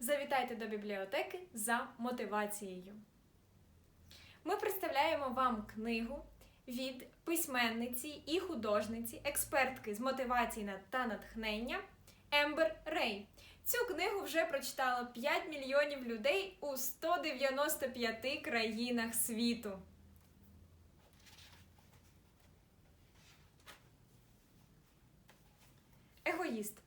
Завітайте до бібліотеки за мотивацією. Ми представляємо вам книгу від письменниці і художниці, експертки з мотивації та натхнення Ембер Рей. Цю книгу вже прочитало 5 мільйонів людей у 195 країнах світу. Егоїст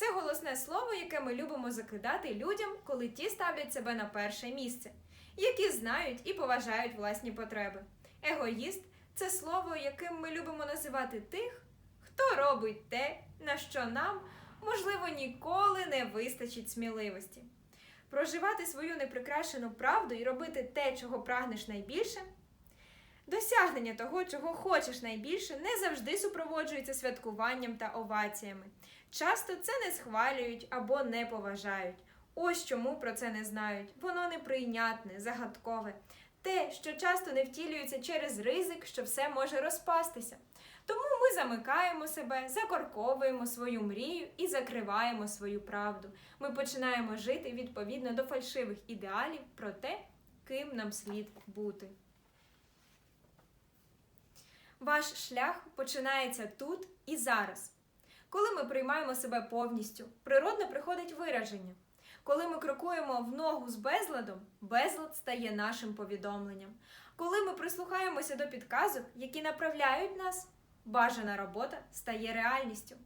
це голосне слово, яке ми любимо закидати людям, коли ті ставлять себе на перше місце, які знають і поважають власні потреби. Егоїст це слово, яким ми любимо називати тих, хто робить те, на що нам, можливо, ніколи не вистачить сміливості. Проживати свою неприкрашену правду і робити те, чого прагнеш найбільше. Досягнення того, чого хочеш найбільше, не завжди супроводжується святкуванням та оваціями. Часто це не схвалюють або не поважають. Ось чому про це не знають. Воно неприйнятне, загадкове. Те, що часто не втілюється через ризик, що все може розпастися. Тому ми замикаємо себе, закорковуємо свою мрію і закриваємо свою правду. Ми починаємо жити відповідно до фальшивих ідеалів про те, ким нам слід бути. Ваш шлях починається тут і зараз. Коли ми приймаємо себе повністю, природно приходить вираження. Коли ми крокуємо в ногу з безладом, безлад стає нашим повідомленням. Коли ми прислухаємося до підказок, які направляють нас, бажана робота стає реальністю.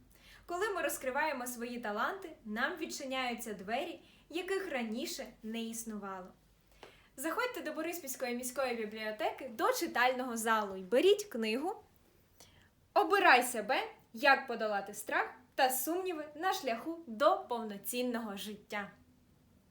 Коли ми розкриваємо свої таланти, нам відчиняються двері, яких раніше не існувало. Заходьте до Бориспільської міської бібліотеки до читального залу і беріть книгу. Обирай себе, як подолати страх та сумніви на шляху до повноцінного життя.